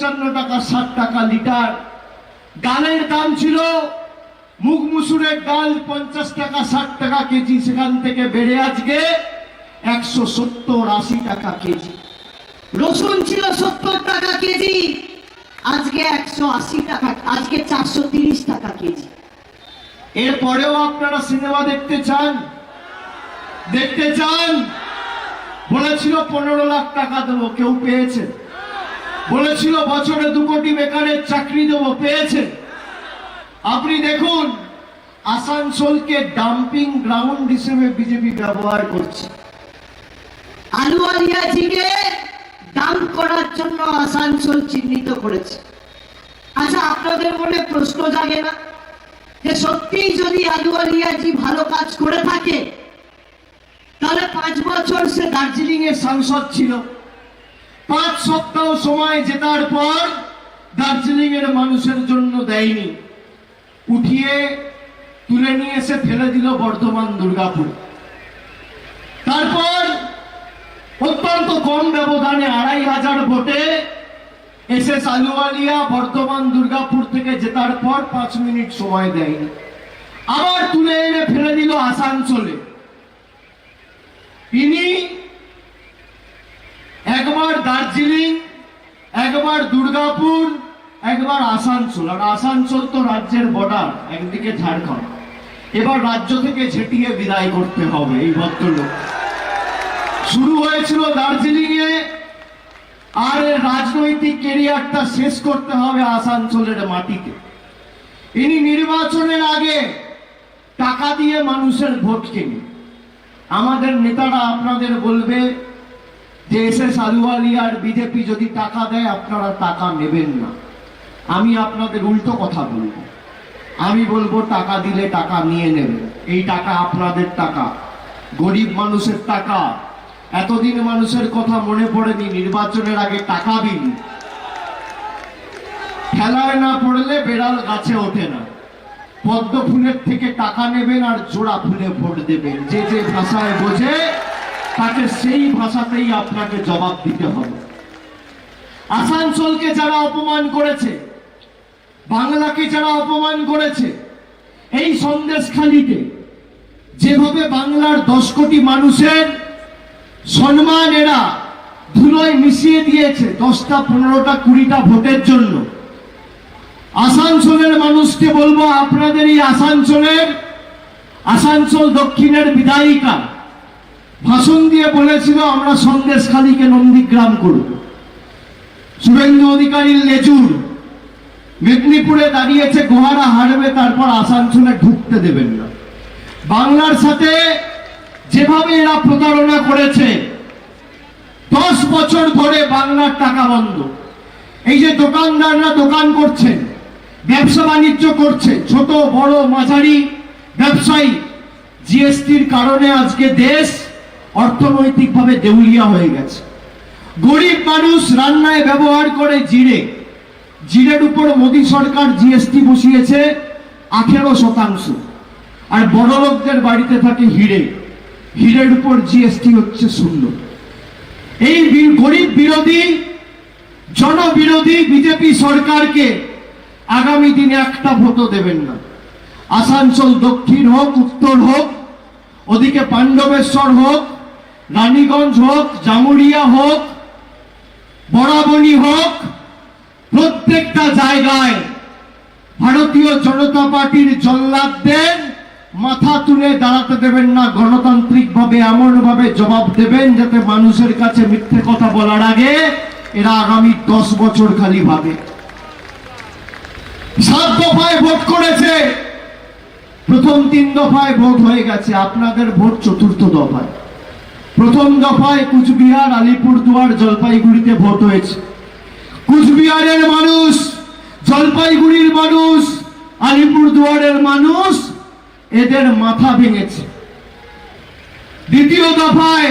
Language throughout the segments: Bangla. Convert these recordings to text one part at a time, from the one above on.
পঞ্চান্ন টাকা, ষাট টাকা লিটার। ডালের দাম ছিল মুখ মুসুরের ডাল পঞ্চাশ টাকা, ষাট টাকা কেজি, সেখান থেকে বেড়ে আজকে একশো সত্তর, আশি টাকা কেজি। রসুন ছিল সত্তর টাকা কেজি, আজকে একশো আশি টাকা, আজকে চারশো তিরিশ টাকা কেজি। এরপরেও আপনারা সিনেমা দেখতে চান? দেখতে চান? বলেছিল পনেরো লাখ টাকা দেবো, কেউ পেয়েছে। বলেছিল, বছরে দু কোটি বেকারের চাকরি দেবো। পেয়েছে আপনি দেখুন, আসানসোলকে ডাম্পিং গ্রাউন্ড হিসেবে বিজেপি ব্যবহার করছে। আলুয়ালিয়াজিকে দাম করার জন্য আসানসোল চিহ্নিত করেছে। আচ্ছা আপনাদের মনে প্রশ্ন জাগে না? যে সত্যিই যদি আলুয়ালিয়াজি ভালো কাজ করে থাকে, তাহলে পাঁচ বছর সে দার্জিলিং এর সাংসদ ছিল। সপ্তাহ সময় জেতার পর দার্জিলিং এর মানুষের জন্য দেয়নি। উঠিয়ে তুলে নিয়ে এসে ফেলে দিল বর্ধমান, দুর্গাপুর। তারপর অত্যন্ত কম ব্যবধানে আড়াই হাজার ভোটে এস আলুওয়ালিয়া বর্ধমান, দুর্গাপুর থেকে জেতার পর পাঁচ মিনিট সময় দেয়নি। আবার তুলে এনে ফেলে দিল আসানসোলে। একবার দার্জিলিং, একবার দুর্গাপুর, একবার আসানসোল। আর আসানসোল তো রাজ্যের বর্ডার একদিকে ঝাড়খণ্ড। এবার রাজ্য থেকে ঝেঁটিয়ে বিদায় করতে হবে এই ভদ্রলোক। শুরু হয়েছিল দার্জিলিং এ আর রাজনৈতিক কেরিয়ারটা শেষ করতে হবে আসানসোলের মাটিতে। ইনি নির্বাচনের আগে টাকা দিয়ে মানুষের ভোট কেনে আমাদের নেতারা আপনাদের বলবে যে এস এস আলুয়ালি আর বিজেপি যদি টাকা দেয়, আপনারা টাকা নেবেন না। আমি আপনাদের উল্টো কথা বলব। আমি বলব, টাকা দিলে টাকা নিয়ে নেবেন। এই টাকা আপনাদের টাকা, গরিব মানুষের টাকা। এতদিন মানুষের কথা মনে পড়েনি, নির্বাচনের আগে টাকা দিন। খেলায় না পড়লে বেড়াল গাছে ওঠে না। পদ্ম ফুলের থেকে টাকা নেবেন আর জোড়া ফুলে ভোট দেবেন। যে যে ভাষায় বোঝে তাকে সেই ভাষাতেই আপনাকে জবাব দিতে হবে। আসানসোলকে যারা অপমান করেছে, বাংলাকে যারা অপমান করেছে, এই সন্দেশখালিতে যেভাবে বাংলার দশ কোটি মানুষের সম্মান এরা ধুলোয় মিশিয়ে দিয়েছে দশটা, পনেরোটা, কুড়িটা ভোটের জন্য। আসানসোলের মানুষকে বলব, আপনাদের এই আসানসোলের, আসানসোল দক্ষিণের বিধায়িকা ভাষণ দিয়ে বলেছিল, আমরা সন্দেশখালীকে নন্দীগ্রাম করব। শুভেন্দু অধিকারীর লেজুর মেদিনীপুরে দাঁড়িয়েছে, গোহারা হারবে, তারপর আসানসোলে ঢুকতে দেবেন না। বাংলার সাথে যেভাবে এরা প্রতারণা করেছে, দশ বছর ধরে বাংলার টাকা বন্ধ। এই যে দোকানদাররা দোকান করছেন ব্যবসা বাণিজ্য করছে, ছোট, বড়, মাঝারি ব্যবসায়ী, জিএসটির কারণে আজকে দেশ অর্থনৈতিকভাবে দেউলিয়া হয়ে গেছে। গরিব মানুষ রান্নায় ব্যবহার করে জিরে। জিরের উপর মোদী সরকার জিএসটি বসিয়েছে আঠেরো শতাংশ। আর বড় লোকদের বাড়িতে থাকে হিরে। হিরের উপর জিএসটি হচ্ছে শূন্য। এই গরিব বিরোধী, জনবিরোধী বিজেপি সরকারকে আগামী দিনে একটা ভোটও দেবেন না। আসানসোল দক্ষিণ হোক, উত্তর হোক, ওদিকে পাণ্ডবেশ্বর হোক রানীগঞ্জ হোক, জামুরিয়া হোক বরাবনী হোক, প্রত্যেকটা জায়গায় ভারতীয় জনতা পার্টির জল্লাদদের মাথা তুলে দাঁড়াতে দেবেন না। গণতান্ত্রিক ভাবে এমন ভাবে জবাব দেবেন যাতে মানুষের কাছে মিথ্যে কথা বলার আগে এরা আগামী দশ বছর খালি ভাবে। সাত দফায় ভোট করেছে। প্রথম তিন দফায় ভোট হয়ে গেছে। আপনাদের ভোট চতুর্থ দফায়। প্রথম দফায় কুচবিহার আলিপুরদুয়ার জলপাইগুড়িতে ভোট হয়েছে। কুচবিহারের মানুষ, জলপাইগুড়ির মানুষ আলিপুরদুয়ারের মানুষ, এদের মাথা ভেঙেছে। দ্বিতীয় দফায়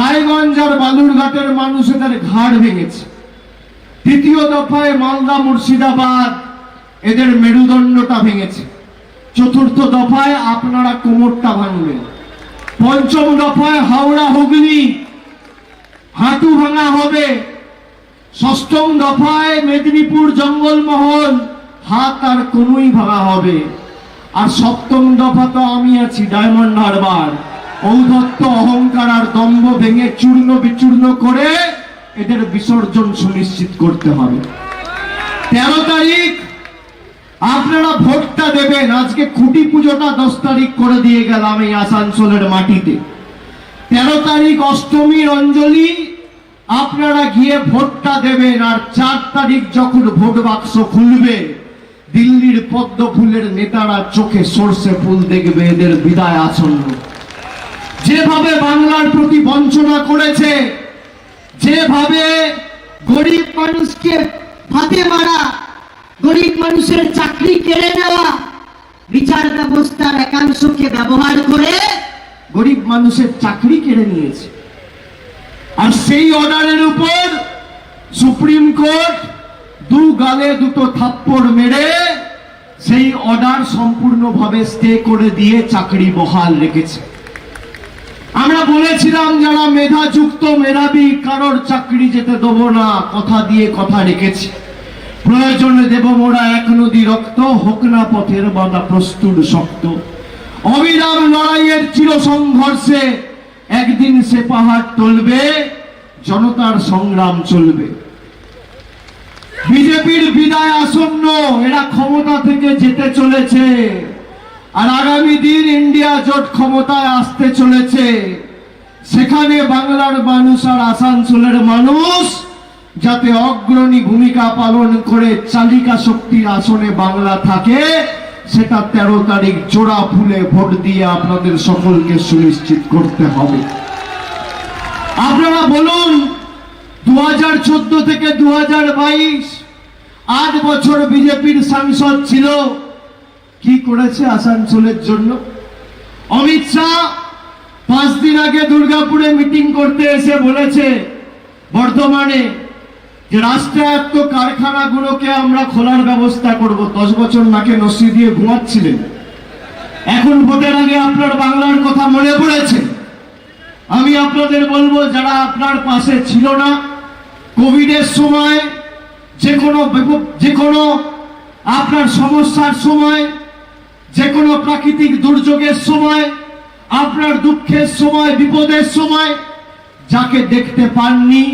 রায়গঞ্জ আর বালুরঘাটের মানুষ এদের ঘাড় ভেঙেছে। তৃতীয় দফায় মালদা, মুর্শিদাবাদ এদের মেরুদণ্ডটা ভেঙেছে। চতুর্থ দফায় আপনারা কোমরটা ভাঙবেন পঞ্চম দফায় হাওড়া হুগলি, হাঁটু ভাঙা হবে। ষষ্ঠম দফায় মেদিনীপুর জঙ্গলমহল হাত আর কোনোই ভাঙা হবে। আর সপ্তম দফা তো আমি আছি, ডায়মন্ড হারবার। ঔদত্ত অহংকার আর দম্ভ ভেঙে চূর্ণ বিচূর্ণ করে এদের বিসর্জন সুনিশ্চিত করতে হবে। তেরো তারিখ, আপনারা ভোটটা দেবেন, আজকে খুঁটি পুজোটা দশ তারিখ করে দিয়ে গেলাম এই আসানসোলের মাটিতে। তেরো তারিখ অষ্টমীর অঞ্জলি, আপনারা গিয়ে ভোটটা দেবেন আর চার তারিখ যখন ভোট বাক্স খুলবে, দিল্লির পদ্ম ফুলের নেতারা চোখে সর্ষে ফুল দেখবে এদের বিদায় আসন্ন। যেভাবে বাংলার প্রতি বঞ্চনা করেছে, যেভাবে গরিব মানুষকে ফাঁদে মারা গরিব মানুষের চাকরি কেড়ে নেওয়া বিচার ব্যবস্থার একাংশকে ব্যবহার করে গরিব মানুষের চাকরি কেড়ে নিয়েছে। আর সেই অর্ডারের উপর সুপ্রিম কোর্ট দু গালে দুটো থাপ্পড় মেরে সেই অর্ডার সম্পূর্ণভাবে স্টে করে দিয়ে চাকরি বহাল রেখেছে। আমরা বলেছিলাম, যারা মেধাযুক্ত মেধাবী, কারোর চাকরি যেতে দেবো না, কথা দিয়ে কথা রেখেছি। প্রয়োজনে দেব মোরা এক নদী রক্ত, হোক না পথের বাধা প্রস্তুত শক্ত। অবিরাম লড়াইয়ের চির সংঘর্ষে একদিন সে পাহাড় টলবে, জনতার সংগ্রাম চলবে। বিজেপির বিদায় আসন্ন, এরা ক্ষমতা থেকে যেতে চলেছে। আর আগামী দিন ইন্ডিয়া জোট ক্ষমতায় আসতে চলেছে। সেখানে বাংলার মানুষ আর আসানসোলের মানুষ যাতে অগ্রণী ভূমিকা পালন করে চালিকা শক্তির আসনে বাংলা থাকে, সেটা তেরো তারিখ জোড়া ফুলে ভোট দিয়ে আপনাদের সকলকে সুনিশ্চিত করতে হবে। আপনারা বলুন দু হাজার চোদ্দ থেকে দু হাজার বাইশ, আট বছর বিজেপির সাংসদ ছিল। কি করেছে আসানসোলের জন্য? অমিত শাহ পাঁচ দিন আগে দুর্গাপুরে মিটিং করতে এসে বলেছে, বর্ধমানে যে রাষ্ট্রায়ত্ত কারখানাগুলোকে আমরা খোলার ব্যবস্থা করব, দশ বছর নাকে নসি দিয়ে ঘুমাচ্ছিলেন। এখন ভোটের আগে আপনার বাংলার কথা মনে পড়েছে। আমি আপনাদের বলব, যারা আপনার পাশে ছিল না, কোভিডের সময়, যে কোনো যে কোনো আপনার সমস্যার সময়, যে কোনো প্রাকৃতিক দুর্যোগের সময়, আপনার দুঃখের সময়, বিপদের সময়, যাকে দেখতে পাননি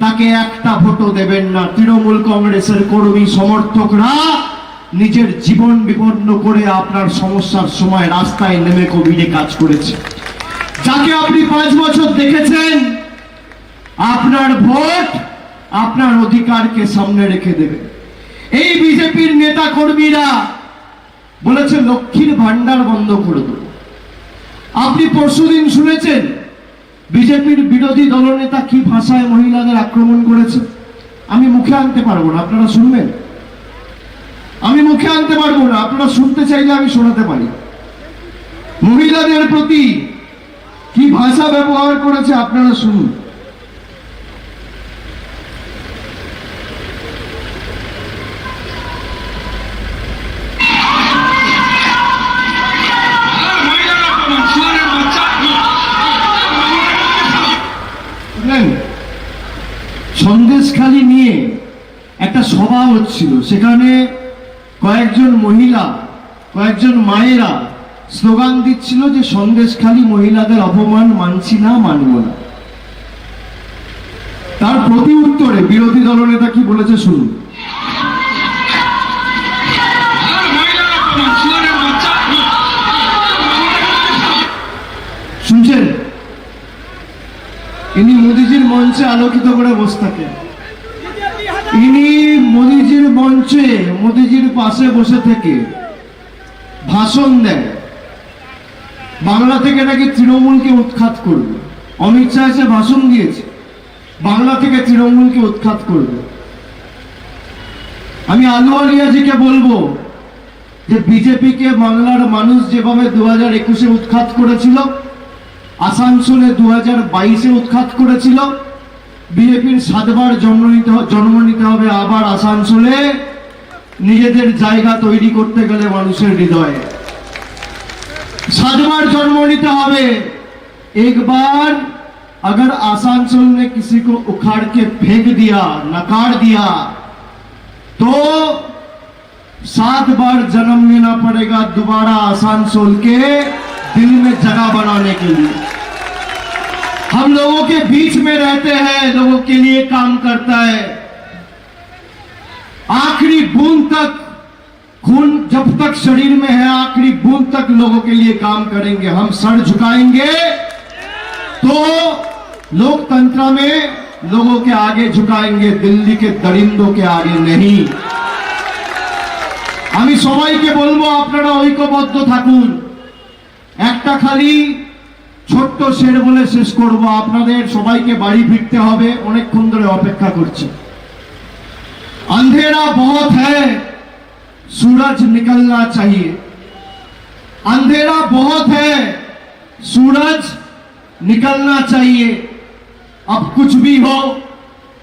তাকে একটা ভোটও দেবেন না। তৃণমূল কংগ্রেসের কর্মী সমর্থকরা নিজের জীবন বিপন্ন করে আপনার সমস্যার সময় রাস্তায় নেমে কোভিডে কাজ করেছে। যাকে আপনি পাঁচ বছর দেখেছেন, আপনার ভোট আপনার অধিকারকে সামনে রেখে দেবে। এই বিজেপির নেতা কর্মীরা বলেছে, লক্ষ্মীর ভান্ডার বন্ধ করে দেব। আপনি পরশুদিন শুনেছেন বিজেপির বিরোধী দলনেতা কি ভাষায় মহিলাদের আক্রমণ করেছে? আমি মুখে আনতে পারব না, আপনারা শুনবেন? আমি মুখে আনতে পারব না, আপনারা শুনতে চাইলে আমি শোনাতে পারি। মহিলাদের প্রতি কি ভাষা ব্যবহার করেছে, আপনারা শুনুন। বুঝলেন সন্দেশখালি নিয়ে একটা সভা হচ্ছিল। সেখানে কয়েকজন মহিলা, কয়েকজন মায়েরা স্লোগান দিচ্ছিল যে সন্দেশখালি মহিলাদের অপমান মানছি না, মানব না। তার প্রতি উত্তরে বিরোধী দলনেতা কি বলেছে শুনুন। ইনি মোদিজির মঞ্চে আলোকিত করে বসে থাকেন। ইনি মোদিজির মঞ্চে, মোদিজির পাশে বসে থেকে ভাষণ দেয় বাংলা থেকে নাকি তৃণমূলকে উৎখাত করবে। অমিত শাহ এসে ভাষণ দিয়েছে। বাংলা থেকে তৃণমূলকে উৎখাত করবে। আমি আলু আলিয়াজিকে বলব যে, বিজেপিকে বাংলার মানুষ যেভাবে দু হাজার একুশে উৎখাত করেছিল আসানসোলে দু হাজার বাইশে উৎখাত করেছিল বিজেপির সাতবার জন্ম নিতে হ- জন্ম নিতে হবে আবার আসানসোলে নিজেদের জায়গা তৈরি করতে গেলে মানুষের হৃদয়ে সাতবার জন্ম নিতে হবে একবার अगर आसानसोल ने किसी को उखाड़ के फेंक दिया नकार दिया तो सात बार जन्म लेना पड़ेगा दोबारा आसानसोल के दिल में जगह बनाने के लिए हम लोगों के बीच में रहते हैं लोगों के लिए काम करता है आखिरी बूंद तक खून जब तक शरीर में है आखिरी बूंद तक लोगों के लिए काम करेंगे हम सर झुकाएंगे तो लोकतंत्र में लोगों के आगे झुकाएंगे दिल्ली के दरिंदों के आगे नहीं আমি সবাইকে বলবো আপনারা ঐক্যবদ্ধ থাকুন একটা খালি ছোট্ট শের বলে শেষ করব আপনাদের সবাইকে বাড়ি ফিরতে হবে অনেকক্ষণ ধরে অপেক্ষা করছি अंधेरा बहुत है सूरज निकलना चाहिए अंधेरा बहुत है सूरज निकलना चाहिए अब कुछ भी हो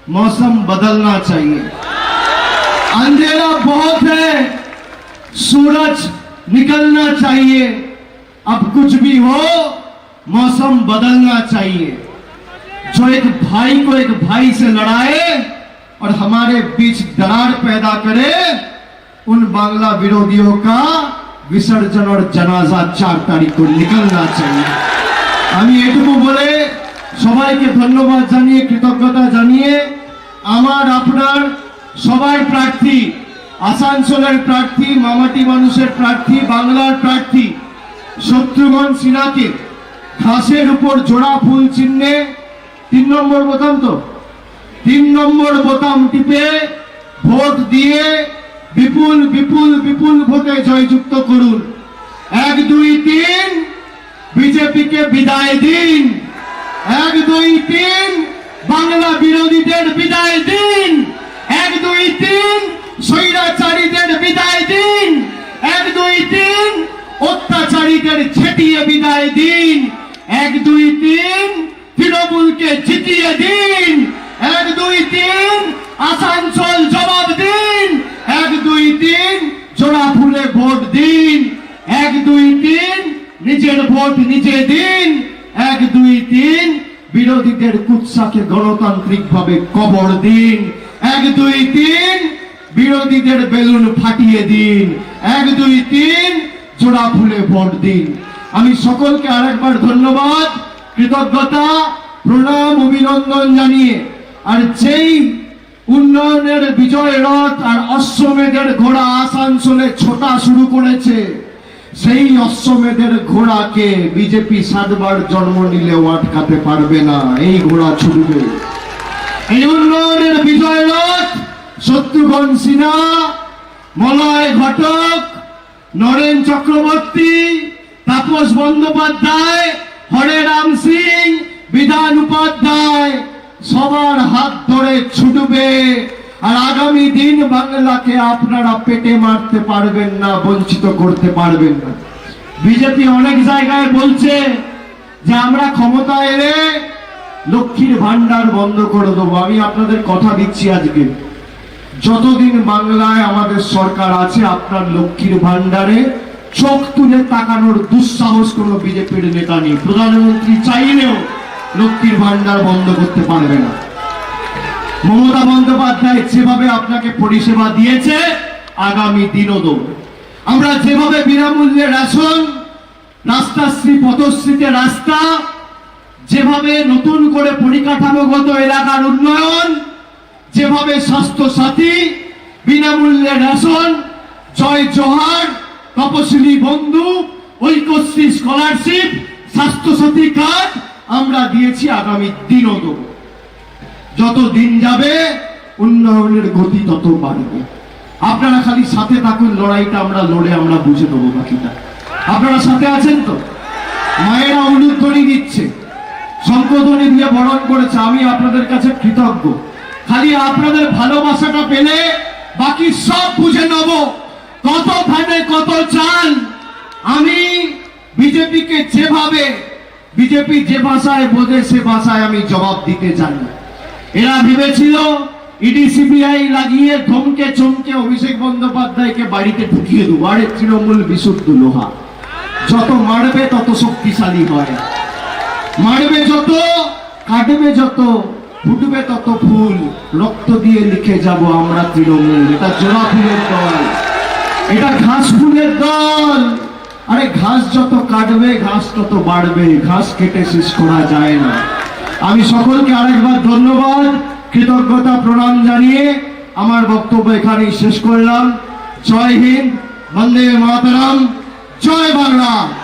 मौसम बदलना चाहिए अंधेरा बहुत है सूरज निकलना चाहिए अब कुछ भी हो मौसम बदलना चाहिए जो एक भाई को एक भाई से लड़ाए और हमारे बीच दरार पैदा करे उन बांग्ला विरोधियों का विसर्जन और जनाजा चार तारीख को निकलना चाहिए আমি এটুকু বলে সবাইকে ধন্যবাদ জানিয়ে কৃতজ্ঞতা জানিয়ে আমার আপনার সবার প্রার্থী আসানসোলের প্রার্থী মামাটি মানুষের প্রার্থী বাংলার প্রার্থী শত্রুঘ্ন সিনহাকে ঘাসের উপর জোড়া ফুল চিহ্নে তিন নম্বর বোতাম তো? তিন নম্বর বোতাম টিপে ভোট দিয়ে বিপুল বিপুল বিপুল ভোটে জয়যুক্ত করুন। এক, দুই, তিন, বিজেপিকে বিদায় দিন। এক, দুই, তিন, বাংলা বিরোধীদের বিদায় দিন। এক, দুই, তিন, স্বৈরাচারীদের বিদায় দিন। অত্যাচারীদের ছেটিয়ে বিদায় দিন। এক, দুই, তিন, তৃণমূলকে জিতিয়ে দিন। এক, দুই, তিন, আসানসোল জবাব দিন। এক, দুই, তিন জোড়া ফুলে ভোট দিন। এক, দুই, তিন, নিজের ভোট নিজে দিন। এক, দুই, তিন, বিরোধীদের কুৎসাকে গণতান্ত্রিক ভাবে কবর দিন। এক, দুই, তিন, বিরোধীদের বেলুন ফাটিয়ে দিন। এক, দুই, তিন জোড়া ফুলে ভোট দিন। আমি সকলকে আরেকবার ধন্যবাদ, কৃতজ্ঞতা, প্রণাম, অভিনন্দন জানিয়ে। আর যেই উন্নয়নের বিজয় রথ আর অশ্বমেধের ঘোড়া আসানসোলে ছোটা শুরু করেছে, সেই অশ্বমেধের ঘোড়াকে বিজেপি সাতবার জন্ম নিলেও আটকাতে পারবে না, এই ঘোড়া ছুটবে। এই উন্নয়নের বিজয় রথ, শত্রুঘ্ন সিনহা, মলয় ঘটক নরেন চক্রবর্তী, তাপস বন্দ্যোপাধ্যায়, হরে রাম সিং, বিধান উপাধ্যায়, সবার হাত ধরে ছুটবে। আর আগামী দিন বাংলাকে আপনারা পেটে মারতে পারবেন না, বঞ্চিত করতে পারবেন না। বিজেপি অনেক জায়গায় বলছে যে আমরা ক্ষমতা এলে লক্ষ্মীর ভান্ডার বন্ধ করে দেবো। আমি আপনাদের কথা দিচ্ছি আজকে। যতদিন বাংলায় আমাদের সরকার আছে, আপনার লক্ষ্মীর ভান্ডারে চোখ তুলে তাকানোর দুঃসাহস কোন বিজেপির নেতা নেই। প্রধানমন্ত্রী চাইলেও লক্ষ্মীর ভান্ডার বন্ধ করতে পারবে না। মমতা বন্দ্যোপাধ্যায় যেভাবে আপনাকে পরিষেবা দিয়েছে, আগামী দিনও দেবো। আমরা যেভাবে বিনামূল্যে রেশন রাস্তাশ্রী পথশ্রীতে রাস্তা, যেভাবে নতুন করে পরিকাঠামোগত এলাকার উন্নয়ন যেভাবে স্বাস্থ্য সাথী, বিনামূল্যে রেশন, জয় জোহার, তপশিলি বন্ধু ঐক্যশ্রী স্কলারশিপ, স্বাস্থ্য সাথী কার্ড আমরা দিয়েছি আগামী দেব। যত দিন যাবে, উন্নয়নের গতি তত বাড়বে। আপনারা খালি সাথে থাকুন, লড়াইটা আমরা লড়ে আমরা বুঝে দেবো বাকিটা। আপনারা সাথে আছেন তো? মায়েরা উলুধ্বনি দিচ্ছে। শঙ্কধ্বনি দিয়ে বরণ করেছে। আমি আপনাদের কাছে কৃতজ্ঞ। খালি আপনাদের ভালোবাসাটা পেলে বাকি সব বুঝে নেব। কত ধানে কত চাল। আমি বিজেপিকে যেভাবে, বিজেপি যে ভাষায় বোঝে, সে ভাষায় আমি জবাব দিতে জানি এরা ভেবেছিল ইডি, সিবিআই লাগিয়ে ধমকে, চমকে অভিষেক বন্দ্যোপাধ্যায়কে বাড়িতে ঢুকিয়ে দেবো। আরে তৃণমূল বিশুদ্ধ লোহা। যত মারবে, তত শক্তিশালী হয়। মারবে যত, কাটবে যত ফুটবে তত ফুল, রক্ত দিয়ে লিখে যাব আমরা তৃণমূল। এটা জোড়া ফুলের দল। এটা ঘাস ফুলের দল। আরে ঘাস যত কাটবে, ঘাস তত বাড়বে। ঘাস কেটে শেষ করা যায় না। আমি সকলকে আরেকবার ধন্যবাদ, কৃতজ্ঞতা প্রণাম জানিয়ে আমার বক্তব্য এখানেই শেষ করলাম। জয় হিন্দ, বন্দে মাতরম, জয় বাংলা।